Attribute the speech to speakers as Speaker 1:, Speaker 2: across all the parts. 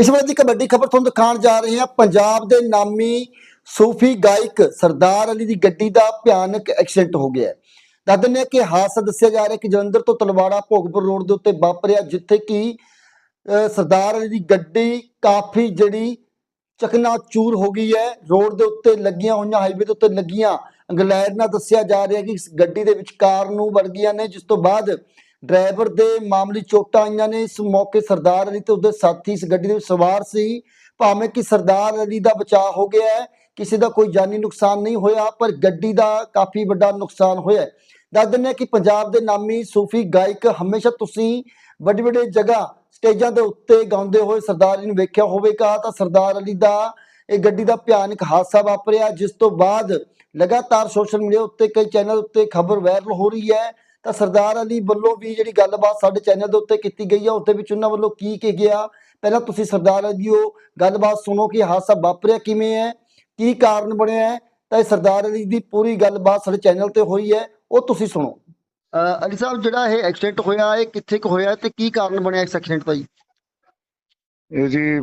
Speaker 1: ਇਸ ਵੇਲੇ ਦੀ ਕਬੱਡੀ ਖਬਰ ਤੁਹਾਨੂੰ ਦਿਖਾਉਣ ਜਾ ਰਹੇ ਹਾਂ। ਪੰਜਾਬ ਦੇ ਨਾਮੀ ਸੂਫੀ ਗਾਇਕ ਸਰਦਾਰ ਅਲੀ ਦੀ ਗੱਡੀ ਦਾ ਭਿਆਨਕ ਐਕਸੀਡੈਂਟ ਹੋ ਗਿਆ ਦੱਸ ਦਿੰਦੇ ਹਾਂ ਕਿ ਹਾਦਸਾ ਦੱਸਿਆ ਜਾ ਰਿਹਾ ਕਿ ਜਲੰਧਰ ਤੋਂ ਤਲਵਾੜਾ ਭੋਗਪੁਰ ਰੋਡ ਦੇ ਉੱਤੇ ਵਾਪਰਿਆ ਜਿੱਥੇ ਕਿ ਅਹ, ਸਰਦਾਰ ਅਲੀ ਦੀ ਗੱਡੀ ਕਾਫੀ ਜਿਹੜੀ ਚਕਨਾ ਚੂਰ ਹੋ ਗਈ ਹੈ। ਰੋਡ ਦੇ ਉੱਤੇ ਲੱਗੀਆਂ ਹੋਈਆਂ ਹਾਈਵੇ ਦੇ ਉੱਤੇ ਲੱਗੀਆਂ। ਅੰਗਲੈਰ ਨਾਲ ਦੱਸਿਆ ਜਾ ਰਿਹਾ ਕਿ ਇਸ ਗੱਡੀ ਦੇ ਵਿੱਚ ਕਾਰ ਨੂੰ ਵੜ ਗਈਆਂ ਨੇ ਜਿਸ ਤੋਂ ਬਾਅਦ ਡਰਾਈਵਰ ਦੇ ਮਾਮਲੇ ਚੋਟਾਂ ਆਈਆਂ ਨੇ। ਇਸ ਮੌਕੇ ਸਰਦਾਰ ਅਲੀ ਤੇ ਉਹਦੇ ਸਾਥੀ ਇਸ ਗੱਡੀ ਦੇ ਵਿੱਚ ਸਵਾਰ ਸੀ। ਭਾਵੇਂ ਕਿ ਸਰਦਾਰ ਅਲੀ ਦਾ ਬਚਾਅ ਹੋ ਗਿਆ ਹੈ, ਕਿਸੇ ਦਾ ਕੋਈ ਜਾਨੀ ਨੁਕਸਾਨ ਨਹੀਂ ਹੋਇਆ, ਪਰ ਗੱਡੀ ਦਾ ਕਾਫੀ ਵੱਡਾ ਨੁਕਸਾਨ ਹੋਇਆ ਦੱਸ ਦਿੰਦੇ ਹਾਂ ਕਿ ਪੰਜਾਬ ਦੇ ਨਾਮੀ ਸੂਫੀ ਗਾਇਕ ਹਮੇਸ਼ਾ ਤੁਸੀਂ ਵੱਡੀ ਵੱਡੀ ਜਗ੍ਹਾ ਸਟੇਜਾਂ ਦੇ ਉੱਤੇ ਗਾਉਂਦੇ ਹੋਏ ਸਰਦਾਰ ਅਲੀ ਨੂੰ ਵੇਖਿਆ ਹੋਵੇਗਾ। ਤਾਂ ਸਰਦਾਰ ਅਲੀ ਦਾ ਇਹ ਗੱਡੀ ਦਾ ਭਿਆਨਕ ਹਾਦਸਾ ਵਾਪਰਿਆ, ਜਿਸ ਤੋਂ ਬਾਅਦ ਲਗਾਤਾਰ ਸੋਸ਼ਲ ਮੀਡੀਆ ਉੱਤੇ, ਕਈ ਚੈਨਲ ਉੱਤੇ ਖਬਰ ਵਾਇਰਲ ਹੋ ਰਹੀ ਹੈ। ਤਾਂ ਸਰਦਾਰ ਅਲੀ ਵੱਲੋਂ ਵੀ ਜਿਹੜੀ ਗੱਲਬਾਤ ਸਾਡੇ ਚੈਨਲ ਦੇ ਉੱਤੇ ਕੀਤੀ ਗਈ ਹੈ ਉਸ ਦੇ ਵਿੱਚ ਉਹਨਾਂ ਵੱਲੋਂ ਕੀ ਕੀ ਗਿਆ? ਪਹਿਲਾਂ ਤੁਸੀਂ ਸਰਦਾਰ ਅਲੀ ਉਹ ਗੱਲਬਾਤ ਸੁਣੋ ਕਿ ਹਾਦਸਾ ਵਾਪਰਿਆ ਕਿਵੇਂ ਹੈ ਕੀ ਕਾਰਨ ਬਣਿਆ ਹੈ? ਤਾਂ ਇਹ ਸਰਦਾਰ ਅਲੀ ਦੀ ਪੂਰੀ ਗੱਲਬਾਤ ਸਾਡੇ ਚੈਨਲ ਤੇ ਹੋਈ ਹੈ ਉਹ ਤੁਸੀਂ ਸੁਣੋ। ਅਲੀ ਸਾਹਿਬ ਜਿਹੜਾ ਇਹ ਐਕਸੀਡੈਂਟ ਹੋਇਆ ਇਹ ਕਿੱਥੇ ਕੁ ਹੋਇਆ ਤੇ ਕੀ ਕਾਰਨ ਬਣਿਆ ਇਸ ਐਕਸੀਡੈਂਟ ਦਾ ਜੀ?
Speaker 2: ਇਹ ਜੀ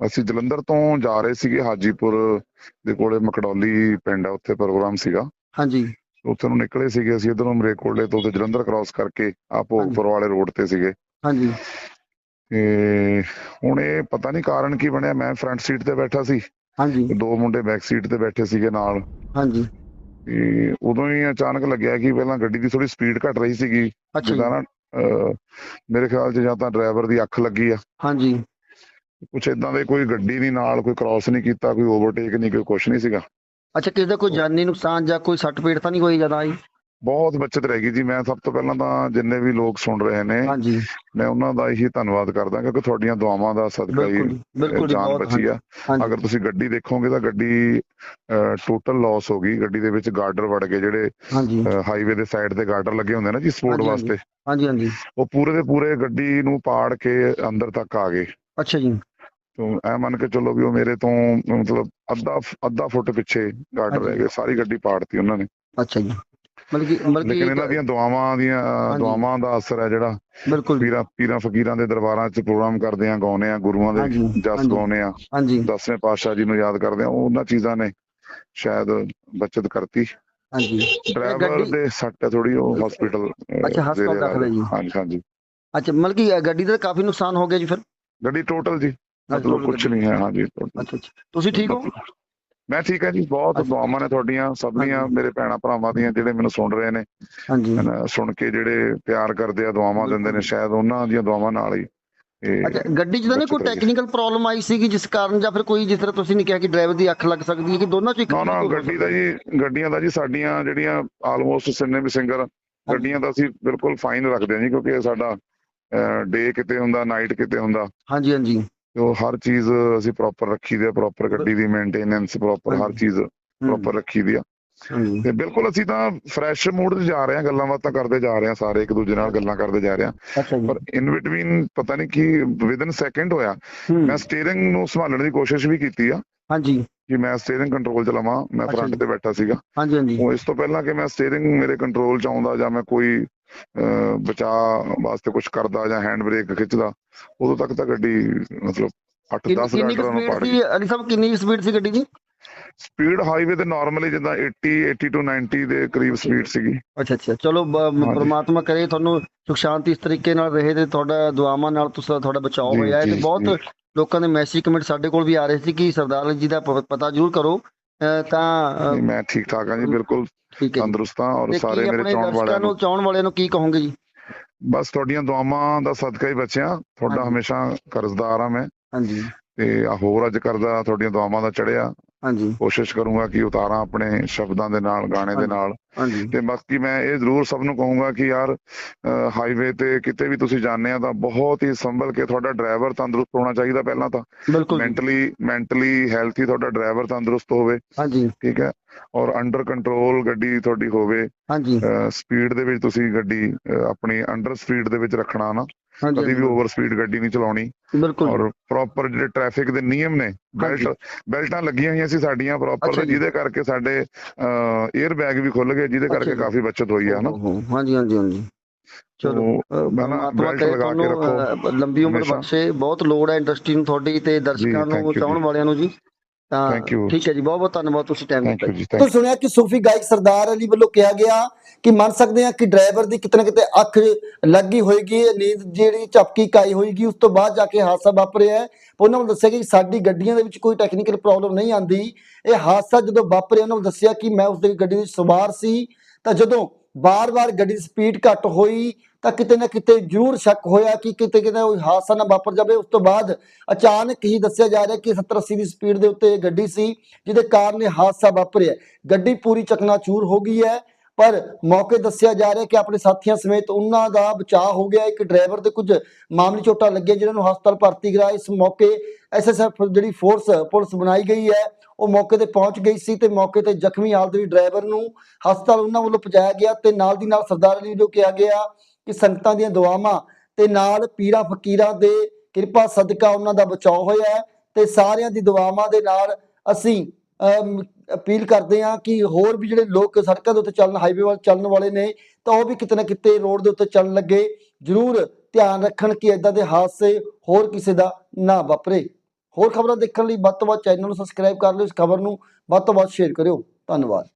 Speaker 2: ਅਸੀਂ ਜਲੰਧਰ ਤੋਂ ਜਾ ਰਹੇ ਸੀਗੇ ਹਾਜੀਪੁਰ ਦੇ ਕੋਲੇ ਮਕੜੌਲੀ ਪਿੰਡ ਆ ਉੱਥੇ ਪ੍ਰੋਗਰਾਮ ਸੀਗਾ।
Speaker 1: ਹਾਂਜੀ।
Speaker 2: ਉੱਥੇ ਨੂੰ ਨਿਕਲੇ ਸੀਗੇ ਅਸੀਂ ਇਧਰੋਂ ਮਰੇਕੋਟਲੇ ਤੋਂ ਤੇ ਜਲੰਧਰ ਕ੍ਰਾਸ ਕਰਕੇ ਆ ਭੋਗਪੁਰ ਵਾਲੇ ਰੋਡ ਤੇ ਸੀਗੇ।
Speaker 1: ਹਾਂਜੀ।
Speaker 2: ਤੇ ਹੁਣ ਇਹ ਪਤਾ ਨਹੀਂ ਕਾਰਨ ਕੀ ਬਣਿਆ ਮੈਂ ਫਰੰਟ ਸੀਟ ਤੇ ਬੈਠਾ ਸੀ।
Speaker 1: ਹਾਂਜੀ।
Speaker 2: ਦੋ ਮੁੰਡੇ ਬੈਕ ਸੀਟ ਤੇ ਬੈਠੇ ਸੀਗੇ ਨਾਲ।
Speaker 1: ਹਾਂਜੀ।
Speaker 2: ਤੇ ਉਦੋਂ ਹੀ ਅਚਾਨਕ ਲੱਗਿਆ ਕਿ ਪਹਿਲਾਂ ਗੱਡੀ ਦੀ ਥੋੜੀ ਸਪੀਡ ਘਟ ਰਹੀ ਸੀਗੀ। ਜਿੱਦਾਂ ਨਾ ਮੇਰੇ ਖਿਆਲ 'ਚ ਜਾਂ ਤਾਂ ਡਰਾਈਵਰ ਦੀ ਅੱਖ ਲੱਗੀ ਆ।
Speaker 1: ਹਾਂਜੀ।
Speaker 2: ਕੁਛ ਇਦਾਂ ਦੇ ਕੋਈ ਗੱਡੀ ਨਹੀਂ ਨਾਲ ਕੋਈ ਕ੍ਰਾਸ ਨਹੀਂ ਕੀਤਾ ਕੋਈ ਓਵਰਟੇਕ ਨਹੀਂ ਕੋਈ ਕੁਛ ਨਹੀਂ ਸੀਗਾ।
Speaker 1: ਅੱਛਾ ਕਿਸੇ ਦਾ ਕੋਈ ਜਾਨੀ ਨੁਕਸਾਨ ਜਾਂ ਕੋਈ ਸੱਟ ਪੇਟ ਤਾਂ ਨਹੀਂ ਹੋਈ ਜ਼ਿਆਦਾ ਜੀ?
Speaker 2: ਬਹੁਤ ਬੱਚਤ ਰਹਿ ਗਈ ਜੀ। ਮੈਂ ਸਭ ਤੋਂ ਪਹਿਲਾਂ ਤਾਂ ਜਿੰਨੇ ਵੀ ਲੋਕ ਸੁਣ ਰਹੇ ਨੇ
Speaker 1: ਹਾਂਜੀ।
Speaker 2: ਮੈਂ ਉਹਨਾਂ ਦਾ ਇਹੀ ਧੰਨਵਾਦ ਕਰਦਾ ਕਿਉਂਕਿ ਤੁਹਾਡੀਆਂ ਦੁਆਵਾਂ ਦਾ ਸਦਕਾ ਹੀ ਜਾਨ
Speaker 1: ਬਹੁਤ
Speaker 2: ਬਚੀ ਆ। ਅਗਰ ਤੁਸੀਂ ਗੱਡੀ ਦੇਖੋਗੇ ਤਾਂ ਗੱਡੀ ਟੋਟਲ ਲਾਸ ਹੋ ਗਈ। ਗੱਡੀ ਦੇ ਵਿੱਚ ਗਾਰਡਰ ਵੜ ਗਏ ਜਿਹੜੇ
Speaker 1: ਹਾਂਜੀ।
Speaker 2: ਹਾਈਵੇ ਦੇ ਸਾਈਡ ਤੇ ਗਾਰਡਰ ਲੱਗੇ ਹੁੰਦੇ ਨਾ ਜੀ ਸਪੋਰਟ। ਵਾਸਤੇ।
Speaker 1: ਹਾਂਜੀ ਹਾਂਜੀ।
Speaker 2: ਉਹ ਪੂਰੇ ਦੇ ਪੂਰੇ ਗੱਡੀ ਨੂੰ ਪਾੜ ਕੇ ਅੰਦਰ ਤੱਕ ਆ ਗਏ।
Speaker 1: ਅੱਛਾ ਜੀ।
Speaker 2: ਤੋਂ ਐ ਮੰਨ ਕੇ ਚੱਲੋ ਵੀ ਉਹ ਮੇਰੇ ਤੋਂ ਮਤਲਬ ਅੱਧਾ ਅੱਧਾ ਫੁੱਟ ਪਿੱਛੇ ਗਾਰਡਰ
Speaker 1: ਹਾਂਜੀ।
Speaker 2: ਰਹਿ ਗਏ ਸਾਰੀ ਗੱਡੀ ਪਾੜਤੀ ਉਹਨਾਂ ਨੇ।
Speaker 1: ਅੱਛਾ ਜੀ। ਮਤਲਬ ਕਿ ਮਤਲਬ
Speaker 2: ਲੇਕਿਨ ਇਹਨਾਂ
Speaker 1: ਕਿ
Speaker 2: ਦੀਆਂ ਦੁਆਵਾਂ ਦੀਆਂ। ਦੁਆਵਾਂ ਦਾ ਅਸਰ ਹੈ ਜਿਹੜਾ
Speaker 1: ਬਿਲਕੁਲ।
Speaker 2: ਪੀਰਾਂ ਪੀਰਾਂ ਫਕੀਰਾਂ ਦੇ ਦਰਬਾਰਾਂ 'ਚ ਪ੍ਰੋਗਰਾਮ ਕਰਦੇ ਆ ਗਾਉਨੇ ਆ ਗੁਰੂਆਂ ਦੇ ਜਸ। ਗਾਉਨੇ ਆ।
Speaker 1: ਹਾਂਜੀ।
Speaker 2: ਦਸਵੇਂ ਪਾਤਸ਼ਾਹ ਜੀ ਨੂੰ ਯਾਦ ਕਰਦੇ ਆ ਉਹ ਉਹਨਾਂ ਚੀਜ਼ਾਂ ਨੇ ਸ਼ਾਇਦ ਬਚਤ ਕਰਤੀ।
Speaker 1: ਹਾਂਜੀ।
Speaker 2: ਡਰਾਈਵਰ ਦੇ ਸੱਟ ਥੋੜੀ ਉਹ ਹਸਪੀਟਲ
Speaker 1: ਅੱਛਾ, ਹਸਪਤਾਲ ਦਾਖਲ ਹੈ ਜੀ।
Speaker 2: ਹਾਂਜੀ ਹਾਂਜੀ।
Speaker 1: ਅੱਛਾ ਮਤਲਬ ਕਿ ਗੱਡੀ ਦਾ ਕਾਫੀ ਨੁਕਸਾਨ ਹੋ ਗਿਆ ਜੀ ਫਿਰ?
Speaker 2: ਗੱਡੀ ਟੋਟਲ ਜੀ। ਮਤਲਬ ਕੁਝ। ਨਹੀਂ ਹੈ ਹਾਂਜੀ।
Speaker 1: ਅੱਛਾ ਤੁਸੀਂ ਠੀਕ ਹੋ
Speaker 2: ਮੈਂ ਠੀਕ ਹਾਂ ਜੀ ਬਹੁਤ। ਦੁਆਵਾਂ ਨੇ ਤੁਹਾਡੀਆਂ ਸਭਨੀਆਂ
Speaker 1: ਹਾਂਜੀ।
Speaker 2: ਮੇਰੇ ਭੈਣਾ ਭਰਾਵਾਂ ਦੀਆਂ ਜਿਹੜੇ ਮੈਨੂੰ ਸੁਣ ਰਹੇ ਨੇ
Speaker 1: ਹਾਂਜੀ
Speaker 2: ਸੁਣ ਕੇ ਜਿਹੜੇ ਪਿਆਰ ਕਰਦੇ ਆ ਦੁਆਵਾਂ ਦਿੰਦੇ ਨੇ। ਸ਼ਾਇਦ ਉਹਨਾਂ ਦੀਆਂ ਦੁਆਵਾਂ ਨਾਲ ਹੀ
Speaker 1: ਅੱਛਾ ਗੱਡੀ 'ਚ ਤਾਂ ਨਹੀਂ ਕੋਈ। ਟੈਕਨੀਕਲ ਪ੍ਰੋਬਲਮ ਆਈ ਸੀਗੀ ਜਿਸ ਕਾਰਨ ਜਾਂ ਫਿਰ ਕੋਈ ਜਿਸ ਤਰ੍ਹਾਂ ਤੁਸੀਂ ਨਹੀਂ ਕਿਹਾ ਕਿ ਡਰਾਈਵਰ ਦੀ ਅੱਖ ਲੱਗ ਸਕਦੀ ਹੈ ਕਿ ਦੋਨਾਂ 'ਚ ਇੱਕ
Speaker 2: ਨਾ ਨਾ ਗੱਡੀ ਦਾ। ਜੀ ਗੱਡੀਆਂ ਦਾ ਜੀ ਸਾਡੀਆਂ ਜਿਹੜੀਆਂ ਆਲਮੋਸਟ ਸਿੰਨੇ ਵੀ ਸਿੰਗਰ ਗੱਡੀਆਂ ਦਾ ਅਸੀਂ ਬਿਲਕੁਲ ਫਾਈਨ ਰੱਖਦੇ ਹਾਂ ਜੀ ਕਿਉਂਕਿ ਇਹ ਸਾਡਾ ਡੇ ਕਿਤੇ ਹੁੰਦਾ ਨਾਈਟ ਕਿਤੇ ਹੁੰਦਾ
Speaker 1: ਹਾਂਜੀ ਹਾਂਜੀ
Speaker 2: ਉਹ ਹਰ ਚੀਜ਼ ਅਸੀਂ ਪ੍ਰੋਪਰ ਰੱਖੀ ਦੀ ਆ ਪ੍ਰੋਪਰ ਗੱਡੀ ਦੀ ਮੇਨਟੇਨੈਂਸ ਪ੍ਰੋਪਰ ਹਰ। ਚੀਜ਼ ਪ੍ਰੋਪਰ ਰੱਖੀ ਦੀ ਆ। ਤੇ ਬਿਲਕੁਲ ਅਸੀਂ ਤਾਂ ਫਰੈਸ਼ ਮੂਡ 'ਚ ਜਾ ਰਹੇ ਹਾਂ ਗੱਲਾਂ ਬਾਤਾਂ ਕਰਦੇ ਜਾ ਰਹੇ ਹਾਂ ਸਾਰੇ ਇੱਕ ਦੂਜੇ ਨਾਲ ਗੱਲਾਂ ਕਰਦੇ ਜਾ ਰਹੇ ਹਾਂ। ਪਰ ਇਨ ਬਿਟਵੀਨ ਪਤਾ ਨਹੀਂ ਕੀ ਵਿਦਨ ਸੈਕਿੰਡ ਹੋਇਆ ਮੈਂ ਸਟੀਅਰਿੰਗ ਨੂੰ ਸੰਭਾਲਣ ਦੀ ਕੋਸ਼ਿਸ਼ ਵੀ ਕੀਤੀ ਆ।
Speaker 1: ਹਾਂਜੀ।
Speaker 2: ਕਿ ਮੈਂ ਸਟੀਅਰਿੰਗ ਕੰਟਰੋਲ ਚ ਲਵਾਂ ਮੈਂ ਫਰੰਟ। ਤੇ ਬੈਠਾ ਸੀਗਾ।
Speaker 1: ਹਾਂਜੀ ਹਾਂਜੀ।
Speaker 2: ਉਹ ਇਸ ਤੋਂ ਪਹਿਲਾਂ ਕਿ ਮੈਂ ਸਟੀਅਰਿੰਗ ਮੇਰੇ ਕੰਟਰੋਲ ਚ ਆਉਂਦਾ ਜਾਂ ਮੈਂ ਕੋਈ ਬਚਾਅ ਵਾਸਤੇ ਕੁਝ ਕਰਦਾ ਜਾਂ ਹੈਂਡ ਬ੍ਰੇਕ ਖਿੱਚਦਾ ਉਦੋਂ ਤੱਕ ਤਾਂ ਗੱਡੀ ਮਤਲਬ 8-10
Speaker 1: ਕਿੰਨੀ ਕਿੰਨੀ
Speaker 2: ਗਾਡਰਾਂ ਨੂੰ ਪਾੜ ਗਈ
Speaker 1: ਅਲੀ ਸਾਹਿਬ ਕਿੰਨੀ ਸਪੀਡ ਸੀ ਗੱਡੀ ਦੀ?
Speaker 2: ਸਪੀਡ ਹਾਈਵੇ ਤੇ ਨਾਰਮਲੀ ਜਿੱਦਾਂ 80 80 ਟੂ 90 ਦੇ ਕਰੀਬ ਸਪੀਡ ਸੀਗੀ।
Speaker 1: ਅੱਛਾ ਅੱਛਾ। ਚਲੋ। ਪ੍ਰਮਾਤਮਾ ਕਰੇ ਤੁਹਾਨੂੰ ਸੁਖ ਸ਼ਾਂਤੀ ਇਸ ਤਰੀਕੇ ਨਾਲ ਰਹੇ ਤੇ ਤੁਹਾਡਾ ਦੁਆਵਾਂ ਨਾਲ ਤੁਸੀਂ ਤੁਹਾਡਾ ਬਚਾਓ
Speaker 2: ਜੀ,
Speaker 1: ਹੋਇਆ ਹੈ ਤੇ ਬਹੁਤ। ਲੋਕਾਂ ਦੇ ਮੈਸੇਜ ਕਮੈਂਟ ਸਾਡੇ ਕੋਲ ਵੀ ਆ ਰਹੇ ਸੀ ਕਿ ਸਰਦਾਰ ਜੀ ਦਾ ਪਤਾ ਜ਼ਰੂਰ ਕਰੋ ਤਾਂ
Speaker 2: ਮੈਂ ਠੀਕ ਠਾਕ ਹਾਂ ਜੀ ਬਿਲਕੁਲ। ਤੰਦਰੁਸਤ ਹਾਂ ਔਰ ਸਾਰੇ ਮੇਰੇ ਚਾਹਣ ਵਾਲਿਆਂ ਨੂੰ
Speaker 1: ਚਾਹਣ ਵਾਲਿਆਂ ਨੂੰ ਕੀ ਕਹੋਗੇ ਜੀ?
Speaker 2: ਬਸ ਤੁਹਾਡੀਆਂ ਦੁਆਵਾਂ ਦਾ ਸਦਕਾ ਹੀ ਬਚਿਆ। ਤੁਹਾਡਾ। ਹਮੇਸ਼ਾ ਕਰਜ਼ਦਾਰ ਹਾਂ ਮੈਂ।
Speaker 1: ਹਾਂਜੀ।
Speaker 2: ਤੇ ਆ ਹੋਰ ਅੱਜ ਕਰਦਾ ਤੁਹਾਡੀਆਂ ਦੁਆਵਾਂ ਦਾ ਚੜਿਆ।
Speaker 1: ਹਾਂਜੀ।
Speaker 2: ਕੋਸ਼ਿਸ਼ ਕਰੂੰਗਾ ਕਿ ਉਤਾਰਾਂ ਆਪਣੇ ਸ਼ਬਦਾਂ ਦੇ ਨਾਲ ਗਾਣੇ ਦੇ। ਨਾਲ।
Speaker 1: ਹਾਂਜੀ।
Speaker 2: ਤੇ ਬਾਕੀ ਮੈਂ ਇਹ ਜ਼ਰੂਰ ਸਭ ਨੂੰ ਕਹੂੰਗਾ ਕਿ ਯਾਰ ਹਾਈਵੇ ਤੇ ਕਿਤੇ ਵੀ ਤੁਸੀਂ ਜਾਂਦੇ ਆ ਤਾਂ ਬਹੁਤ ਹੀ ਸੰਭਲ ਕੇ ਤੁਹਾਡਾ ਡਰਾਈਵਰ ਤੰਦਰੁਸਤ ਹੋਣਾ ਚਾਹੀਦਾ ਪਹਿਲਾਂ ਤਾਂ। ਮੈਂਟਲੀ ਮੈਂਟਲੀ ਹੈਲਥੀ ਤੁਹਾਡਾ ਡਰਾਈਵਰ ਤੰਦਰੁਸਤ ਹੋਵੇ।
Speaker 1: ਹਾਂਜੀ।
Speaker 2: ਠੀਕ ਹੈ? ਔਰ ਅੰਡਰ ਕੰਟਰੋਲ ਗੱਡੀ ਤੁਹਾਡੀ ਹੋਵੇ।
Speaker 1: ਹਾਂਜੀ।
Speaker 2: ਸਪੀਡ ਦੇ ਵਿੱਚ ਤੁਸੀਂ ਗੱਡੀ ਆਪਣੀ ਅੰਡਰ ਸਪੀਡ ਦੇ ਵਿੱਚ ਰੱਖਣਾ ਨਾ। ਕਦੀ ਵੀ। ਓਵਰ ਸਪੀਡ ਗੱਡੀ ਨਹੀਂ ਚਲਾਉਣੀ
Speaker 1: ਬਿਲਕੁਲ
Speaker 2: ਔਰ ਪ੍ਰੋਪਰ ਜਿਹੜੇ ਟ੍ਰੈਫਿਕ ਦੇ ਨਿਯਮ ਨੇ। ਬੈਲਟ ਬੈਲਟਾਂ ਲੱਗੀਆਂ ਹੋਈਆਂ ਸੀ ਸਾਡੀਆਂ ਪ੍ਰੋਪਰ ਤੇ। ਜਿਹਦੇ ਕਰਕੇ ਸਾਡੇ 에ਅਰ ਬੈਗ ਵੀ ਖੁੱਲ ਗਏ ਜਿਹਦੇ ਕਰਕੇ। ਕਾਫੀ ਬਚਤ ਹੋਈ ਹੈ ਹਨਾ
Speaker 1: ਹਾਂਜੀ ਹਾਂਜੀ ਹਾਂਜੀ ਚਲੋ ਪਰਮਾਤਮਾ ਕਰੇ
Speaker 2: ਲਗਾ ਕੇ
Speaker 1: ਤੁਹਾਨੂੰ ਲੰਬੀ ਉਮਰ। ਬਖਸ਼ੇ ਬਹੁਤ ਲੋੜ ਹੈ ਇੰਡਸਟਰੀ ਨੂੰ ਤੁਹਾਡੀ ਤੇ ਦਰਸ਼ਕਾਂ ਨੂੰ ਚਾਹਣ। ਵਾਲਿਆਂ ਨੂੰ ਜੀ ਤਾਂ
Speaker 2: Thank you.
Speaker 1: ਠੀਕ ਹੈ ਜੀ ਬਹੁਤ ਬਹੁਤ ਧੰਨਵਾਦ ਤੁਸੀਂ ਟਾਈਮ
Speaker 2: ਥੈਂਕ
Speaker 1: ਦਿੱਤਾ
Speaker 2: ਯੂ ਜੀ
Speaker 1: ਤਾਂ
Speaker 2: ਥੈਂਕ
Speaker 1: ਸੁਣਿਆ ਕਿ ਸੂਫੀ ਗਾਇਕ ਸਰਦਾਰ ਅਲੀ ਵੱਲੋਂ ਕਿਹਾ ਗਿਆ ਕਿ ਮੰਨ ਸਕਦੇ ਹਾਂ ਕਿ ਡਰਾਈਵਰ ਦੀ ਕਿਤੇ ਨਾ ਕਿਤੇ ਅੱਖ ਲੱਗੀ ਹੋਏਗੀ ਨੀਂਦ ਜਿਹੜੀ ਝਪਕੀ ਕਾਈ ਹੋਏਗੀ ਉਸ ਤੋਂ ਬਾਅਦ ਜਾ ਕੇ ਹਾਦਸਾ ਵਾਪਰਿਆ ਹੈ। ਉਹਨਾਂ ਨੂੰ ਦੱਸਿਆ ਕਿ ਸਾਡੀ ਗੱਡੀਆਂ ਦੇ ਵਿੱਚ ਕੋਈ ਟੈਕਨੀਕਲ ਪ੍ਰੋਬਲਮ ਨਹੀਂ ਆਂਦੀ ਇਹ ਹਾਦਸਾ ਜਦੋਂ ਵਾਪਰਿਆ ਉਹਨਾਂ ਨੂੰ ਦੱਸਿਆ ਕਿ ਮੈਂ ਉਸ ਦੀ ਗੱਡੀ ਵਿੱਚ ਸਵਾਰ ਸੀ। ਤਾਂ ਜਦੋਂ ਬਾਰ-ਬਾਰ ਗੱਡੀ ਸਪੀਡ ਘੱਟ ਹੋਈ, ਤਾਂ ਕਿਤੇ ਨਾ ਕਿਤੇ ਜ਼ਰੂਰ ਸ਼ੱਕ ਹੋਇਆ ਕਿ ਕਿਤੇ ਕਿਤੇ ਕੋਈ ਹਾਦਸਾ ਨਾ ਵਾਪਰ ਜਾਵੇ। ਉਸ ਤੋਂ ਬਾਅਦ ਅਚਾਨਕ ਹੀ ਦੱਸਿਆ ਜਾ ਰਿਹਾ ਕਿ 70 80 ਦੀ ਸਪੀਡ ਦੇ ਉੱਤੇ ਇਹ ਗੱਡੀ ਸੀ, ਜਿਹਦੇ ਕਾਰਨ ਇਹ ਹਾਦਸਾ ਵਾਪਰਿਆ। ਗੱਡੀ ਪੂਰੀ ਚਕਨਾਚੂਰ ਹੋ ਗਈ ਹੈ। ਪਰ ਮੌਕੇ ਦੱਸਿਆ ਜਾ ਰਿਹਾ ਕਿ ਆਪਣੇ ਸਾਥੀਆਂ ਸਮੇਤ ਉਹਨਾਂ ਦਾ ਬਚਾਅ ਹੋ ਗਿਆ। ਇੱਕ ਡਰਾਈਵਰ ਦੇ ਕੁਝ ਮਾਮਲੇ ਚੋਟਾਂ ਲੱਗੀਆਂ ਜਿਨ੍ਹਾਂ ਨੂੰ ਹਸਪਤਾਲ ਭਰਤੀ ਕਰਾਇਆ। ਇਸ ਮੌਕੇ ਐਸਐਸਐਫ ਜਿਹੜੀ ਫੋਰਸ, ਪੁਲਿਸ ਬਣਾਈ ਗਈ ਹੈ, ਉਹ ਮੌਕੇ ਤੇ ਪਹੁੰਚ ਗਈ ਸੀ ਤੇ ਮੌਕੇ ਤੇ ਜ਼ਖਮੀ ਹਾਲਤ ਵਿੱਚ ਡਰਾਈਵਰ ਨੂੰ ਹਸਪਤਾਲ ਉਹਨਾਂ ਵੱਲੋਂ ਪਹੁੰਚਾਇਆ ਗਿਆ ਤੇ ਨਾਲ ਦੀ ਨਾਲ ਸਰਦਾਰ ਅਲੀ ਨੂੰ ਕਿਹਾ ਗਿਆ ਕਿ ਸੰਗਤਾਂ ਦੀਆਂ ਦੁਆਵਾਂ ਤੇ ਨਾਲ ਪੀਰਾਂ ਫਕੀਰਾਂ ਦੇ ਕਿਰਪਾ ਸਦਕਾ ਉਹਨਾਂ ਦਾ ਬਚਾਅ ਹੋਇਆ ਹੈ ਤੇ ਸਾਰਿਆਂ ਦੀ ਦੁਆਵਾਂ ਦੇ ਨਾਲ ਅਸੀਂ ਅਪੀਲ ਕਰਦੇ ਹਾਂ ਕਿ ਹੋਰ ਵੀ ਜਿਹੜੇ ਲੋਕ ਸੜਕਾਂ ਦੇ ਉੱਤੇ ਚੱਲਣ ਹਾਈਵੇ ਵੱਲ ਚੱਲਣ ਵਾਲੇ ਨੇ, ਤਾਂ ਉਹ ਵੀ ਕਿਤੇ ਨਾ ਕਿਤੇ ਰੋਡ ਦੇ ਉੱਤੇ ਚੱਲਣ ਲੱਗੇ। ਜ਼ਰੂਰ ਧਿਆਨ ਰੱਖਣ ਕਿ ਇਦਾਂ ਦੇ ਹਾਦਸੇ ਹੋਰ ਕਿਸੇ ਦਾ ਨਾ ਵਾਪਰੇ। ਹੋਰ ਖਬਰਾਂ ਦੇਖਣ ਲਈ ਵੱਧ ਤੋਂ ਵੱਧ ਚੈਨਲ ਨੂੰ ਸਬਸਕ੍ਰਾਈਬ ਕਰ ਲਿਓ, ਇਸ ਖਬਰ ਨੂੰ ਵੱਧ ਤੋਂ ਵੱਧ ਸ਼ੇਅਰ ਕਰਿਓ। ਧੰਨਵਾਦ।